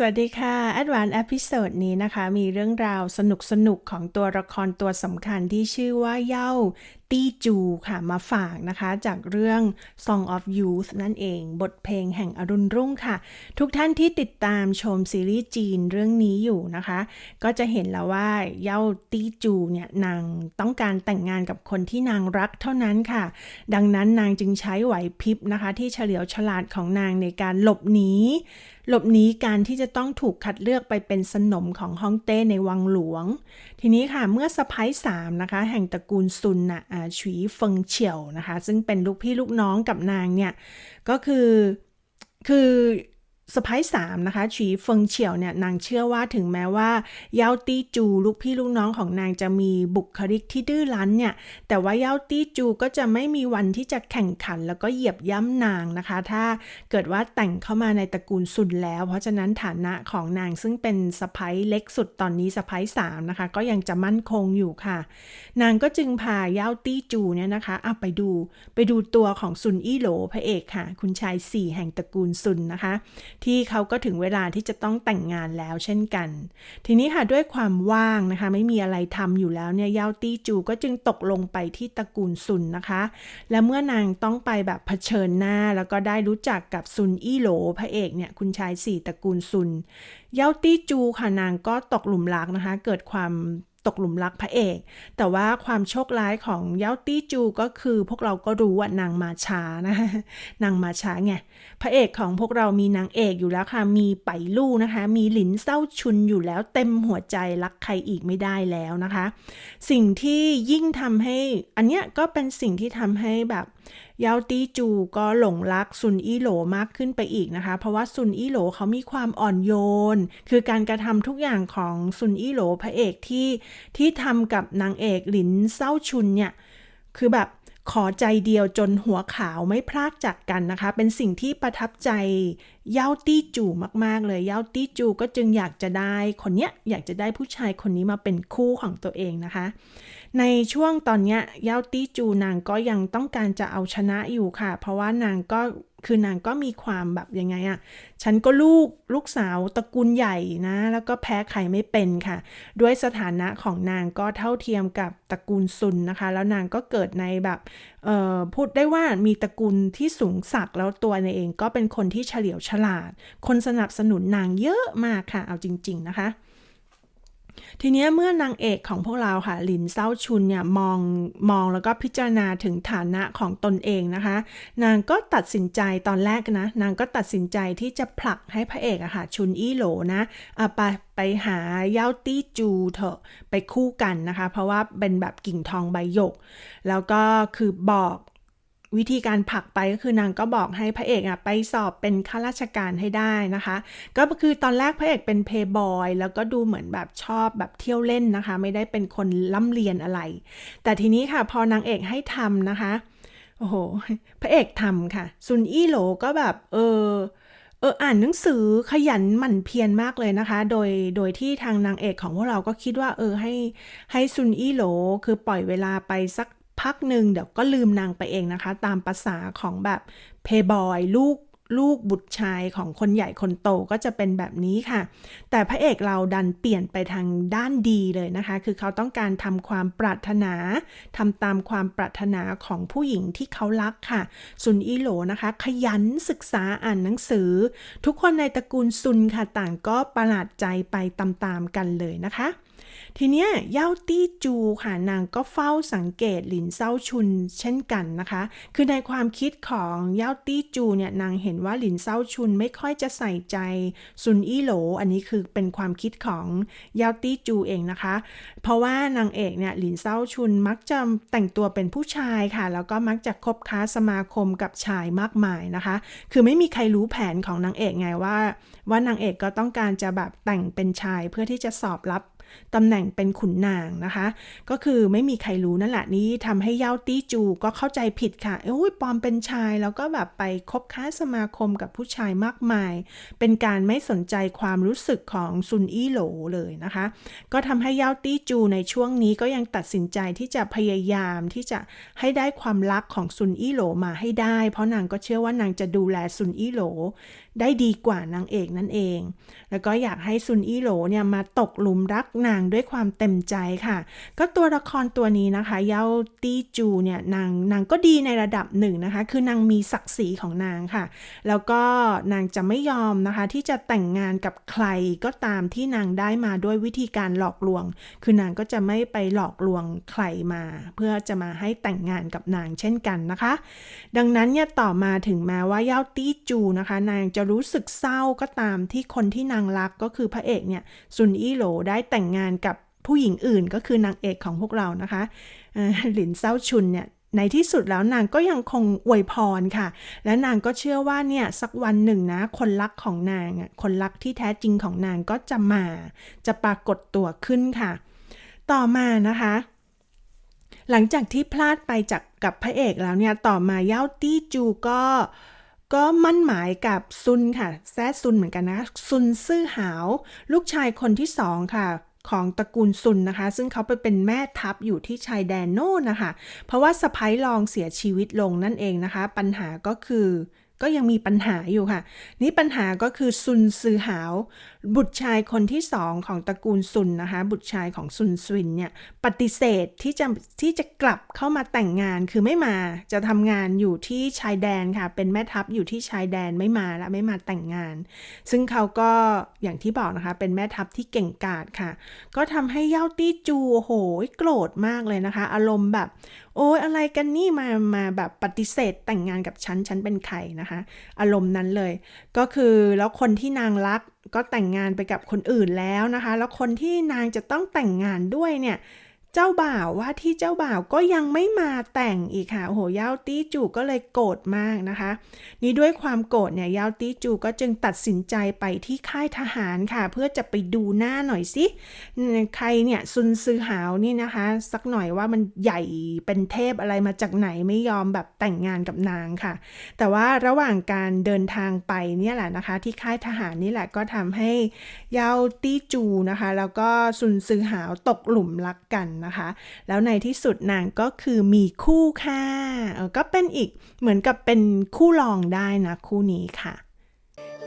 สวัสดีค่ะ แอดวานอพิโซดนี้นะคะ มีเรื่องราวสนุกสนุกของตัวละครตัวสำคัญที่ชื่อว่าเย่า ตี้จูค่ะมาฝากนะคะ จากเรื่อง Song of Youth นั่นเองบทเพลงแห่งอรุณรุ่งค่ะ ทุกท่านที่ติดตามชมซีรีส์จีนเรื่องนี้อยู่นะคะ ก็จะเห็นแล้วว่าเย่าตี้จูเนี่ยนางต้องการแต่งงานกับคนที่นางรักเท่านั้นค่ะ ดังนั้นนางจึงใช้ไหวพริบนะคะ ที่เฉลียวฉลาดของนางในการหลบหนีหลบหนีการที่จะต้องถูกคัดเลือกไปเป็นสนมของฮ่องเต้ในวังหลวง ทีนี้ค่ะเมื่อสะพ้ายสามนะคะ แห่งตระกูลซุนน่ะอ่าฉวีเฟิงเฉียวนะคะ ซึ่งเป็นลูกพี่ลูกน้องกับนางเนี่ย ก็คือคือ สะพ้ายสามนะคะฉีเฟิงเฉียวเนี่ยนางเชื่อว่าถึงแม้ว่าเยาตี้จูลูกพี่ลูกน้องของนางจะมีบุคลิกที่ดื้อรั้นเนี่ยแต่ว่าเยาตี้จูก็จะไม่มีวันที่จะแข่งขัน แล้วก็เหยียบย่ำนางนะคะ ถ้าเกิดว่าแต่งเข้ามาในตระกูลซุนแล้ว เพราะฉะนั้นฐานะของนางซึ่งเป็นสะพ้ายเล็กสุดตอนนี้สะพ้ายสามนะคะ ก็ยังจะมั่นคงอยู่ค่ะ นางก็จึงพาเย่าตี้จูเนี่ยนะคะอะไปดูไปดูตัวของซุนอี้โหลพระเอกค่ะ คุณชายสี่แห่งตระกูลซุนนะคะที่เขาก็ถึงเวลาที่จะต้องแต่งงานแล้วเช่นกัน ทีนี้ค่ะด้วยความว่างนะคะ ไม่มีอะไรทำอยู่แล้วเนี่ยเยาตี้จูก็จึงตกลงไปที่ตระกูลซุนนะคะ และเมื่อนางต้องไปแบบเผชิญหน้า แล้วก็ได้รู้จักกับซุนอี้โหลพระเอกเนี่ยคุณชายสี่ตระกูลซุนเยาตี้จูค่ะนางก็ตกหลุมรักนะคะ เกิดความ ตกหลุมรักพระเอก แต่ว่าความโชคร้ายของเย้าตี้จูก็คือพวกเราก็รู้ว่านางมาช้านะนางมาช้าไงพระเอกของพวกเรามีนางเอกอยู่แล้วค่ะมีไปลู่นะคะ มีหลินเศร้าชุนอยู่แล้วเต็มหัวใจรักใครอีกไม่ได้แล้วนะคะ สิ่งที่ยิ่งทำให้อันเนี้ยก็เป็นสิ่งที่ทำให้แบบ เยาตี้จูก็หลงรักซุนอี้โหลมากขึ้นไปอีกนะคะ เพราะว่าซุนอี้โหลเขามีความอ่อนโยน คือการกระทำทุกอย่างของซุนอี้โหลพระเอกที่ที่ทำกับนางเอกหลินเศร้าชุนเนี่ย คือแบบขอใจเดียวจนหัวขาวไม่พลากจากกันนะคะ เป็นสิ่งที่ประทับใจ เย่าตี้จูมากๆเลยเย่าตี้จูก็จึงอยากจะได้คนเนี้ยอยากจะได้ผู้ชายคนนี้มาเป็นคู่ของตัวเองนะคะ ในช่วงตอนเนี้ยเย่าตี้จูนางก็ยังต้องการจะเอาชนะอยู่ค่ะ เพราะว่านางก็คือนางก็มีความแบบยังไงอะฉันก็ลูกลูกสาวตระกูลใหญ่นะ แล้วก็แพ้ใครไม่เป็นค่ะ ด้วยสถานะของนางก็เท่าเทียมกับตระกูลซุนนะคะ แล้วนางก็เกิดในแบบพูดได้ว่ามีตระกูลที่สูงสักดิ์แล้วตัวในเองก็เป็นคนที่เฉลียวฉลาด คนสนับสนุนนางเยอะมากค่ะ เอาจริง ๆ นะคะ ทีนี้เมื่อนางเอกของพวกเราค่ะหลินเซาชุนเนี่ยมองมองแล้วก็พิจารณาถึงฐานะของตนเองนะคะ นางก็ตัดสินใจตอนแรกนะ นางก็ตัดสินใจที่จะผลักให้พระเอกอะค่ะชุนอี้โหลนะอะไปไปหาเย่าตี้จูเถอะไปคู่กันนะคะ เพราะว่าเป็นแบบกิ่งทองใบหยก แล้วก็คือบอก วิธีการผลักไปก็คือนางก็บอกให้พระเอกอะไปสอบเป็นข้าราชการให้ได้นะคะ ก็คือตอนแรกพระเอกเป็นเพย์บอยแล้วก็ดูเหมือนแบบชอบแบบเที่ยวเล่นนะคะ ไม่ได้เป็นคนล่ำเรียนอะไร แต่ทีนี้ค่ะพอนางเอกให้ทำนะคะ โอ้โห พระเอกทำค่ะ ซุนอี้โหลก็แบบ เออเอออ่านหนังสือขยันหมั่นเพียรมากเลยนะคะ โดยโดยที่ทางนางเอกของพวกเราก็คิดว่า เออให้ให้ซุนอี้โหลคือปล่อยเวลาไปสัก พักหนึ่งเดี๋ยวก็ลืมนางไปเองนะคะ ตามภาษาของแบบเพย์บอยลูกลูกบุตรชายของคนใหญ่คนโตก็จะเป็นแบบนี้ค่ะ แต่พระเอกเราดันเปลี่ยนไปทางด้านดีเลยนะคะ คือเขาต้องการทำความปรารถนาทำตามความปรารถนาของผู้หญิงที่เขารักค่ะ ซุนอีโหลนะคะ ขยันศึกษาอ่านหนังสือ ทุกคนในตระกูลซุนค่ะต่างก็ประหลาดใจไปตามๆกันเลยนะคะ ทีเนี้ยเย่าตี้จูค่ะนางก็เฝ้าสังเกตหลินเซาชุนเช่นกันนะคะ คือในความคิดของเย่าตี้จูเนี่ยนางเห็นว่าหลินเซาชุนไม่ค่อยจะใส่ใจซุนอี้โหล อันนี้คือเป็นความคิดของเย่าตี้จูเองนะคะ เพราะว่านางเอกเนี่ยหลินเซาชุนมักจะแต่งตัวเป็นผู้ชายค่ะ แล้วก็มักจะคบค้าสมาคมกับชายมากมายนะคะ คือไม่มีใครรู้แผนของนางเอกไงว่า ว่านางเอกก็ต้องการจะแบบแต่งเป็นชายเพื่อที่จะสอบรับ ตำแหน่งเป็นขุนนางนะคะ ก็คือไม่มีใครรู้นั่นแหละนี่ทำให้เย่าตี้จูก็เข้าใจผิดค่ะเอ้ยปอมเป็นชายแล้วก็แบบไปคบค้าสมาคมกับผู้ชายมากมาย เป็นการไม่สนใจความรู้สึกของซุนอี้โหลเลยนะคะ ก็ทำให้เย่าตี้จูในช่วงนี้ก็ยังตัดสินใจที่จะพยายามที่จะให้ได้ความรักของซุนอี้โหลมาให้ได้ เพราะนางก็เชื่อว่านางจะดูแลซุนอี้โหล ได้ดีกว่านางเอกนั่นเอง แล้วก็อยากให้ซุนอี้โหลเนี่ยมาตกหลุมรักนางด้วยความเต็มใจค่ะ ก็ตัวละครตัวนี้นะคะ เยาตี้จูเนี่ยนางนางก็ดีในระดับหนึ่งนะคะ คือนางมีศักดิ์ศรีของนางค่ะ แล้วก็นางจะไม่ยอมนะคะ ที่จะแต่งงานกับใครก็ตามที่นางได้มาด้วยวิธีการหลอกลวง คือนางก็จะไม่ไปหลอกลวงใครมา เพื่อจะมาให้แต่งงานกับนางเช่นกันนะคะ ดังนั้นเนี่ยต่อมาถึงแม้ว่าเย่าตี้จูนะคะ นางจะรู้สึกเศร้าก็ตามที่คนที่นางรักก็คือพระเอกเนี่ยซุนอี้โหลได้แต่งงานกับผู้หญิงอื่นก็คือนางเอกของพวกเรานะคะหลินเซาชุนเนี่ยในที่สุดแล้วนางก็ยังคงอวยพรค่ะ และนางก็เชื่อว่าเนี่ยสักวันหนึ่งนะ คนรักของนางคนรักที่แท้จริงของนางก็จะมา จะปรากฏตัวขึ้นค่ะ ต่อมานะคะ หลังจากที่พลาดไปจากกับพระเอกแล้วเนี่ย ต่อมาเย่าตี้จูก็ ก็มั่นหมายกับซุนค่ะ แซซุนเหมือนกันนะ ซุนซื่อหาว ลูกชายคนที่สองค่ะ ของตระกูลซุนนะคะ ซึ่งเขาไปเป็นแม่ทัพอยู่ที่ชายแดนโน่นนะคะ เพราะว่าสะพ้ายรองเสียชีวิตลงนั่นเองนะคะ ปัญหาก็คือก็ยังมีปัญหาอยู่ค่ะ นี่ปัญหาก็คือซุนซือหาวบุตรชายคนที่สองของตระกูลซุนนะคะ บุตรชายของซุนซวินเนี่ยปฏิเสธที่จะที่จะกลับเข้ามาแต่งงานคือไม่มาจะทำงานอยู่ที่ชายแดนค่ะ เป็นแม่ทัพอยู่ที่ชายแดนไม่มาและไม่มาแต่งงาน ซึ่งเขาก็อย่างที่บอกนะคะ เป็นแม่ทัพที่เก่งกาจค่ะ ก็ทำให้เย่าตี้จูโอ้โหโกรธมากเลยนะคะ อารมณ์แบบ โอ้ยอะไรกันนี่มามาแบบปฏิเสธแต่งงานกับฉันฉันเป็นใครนะคะ อารมณ์นั้นเลย ก็คือแล้วคนที่นางรัก ก็แต่งงานไปกับคนอื่นแล้วนะคะ แล้วคนที่นางจะต้องแต่งงานด้วยเนี่ย เจ้าบ่าวว่าที่เจ้าบ่าวก็ยังไม่มาแต่งอีกค่ะโอ้โหยาวตี้จูก็เลยโกรธมากนะคะ นี่ด้วยความโกรธเนี่ยยาวตี้จูก็จึงตัดสินใจไปที่ค่ายทหารค่ะ เพื่อจะไปดูหน้าหน่อยสิใครเนี่ยซุนซือหาวนี่นะคะ สักหน่อยว่ามันใหญ่เป็นเทพอะไรมาจากไหนไม่ยอมแบบแต่งงานกับนางค่ะ แต่ว่าระหว่างการเดินทางไปเนี่ยแหละนะคะ ที่ค่ายทหารนี่แหละก็ทำให้ยาวตี้จูนะคะ แล้วก็ซุนซือหาวตกหลุมรักกันนะคะ แล้วในที่สุดนางก็คือมีคู่ค่ะ ก็เป็นอีกเหมือนกับเป็นคู่รองได้นะ คู่นี้ค่ะ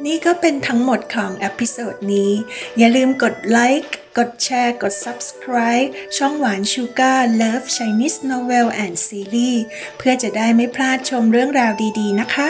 นี่ก็เป็นทั้งหมดของเอพิโซดนี้ อย่าลืมกดไลค์กดแชร์ กด Subscribe ช่องหวานชูการ์ Love Chinese Novel and Series เพื่อจะได้ไม่พลาดชมเรื่องราวดีๆนะคะ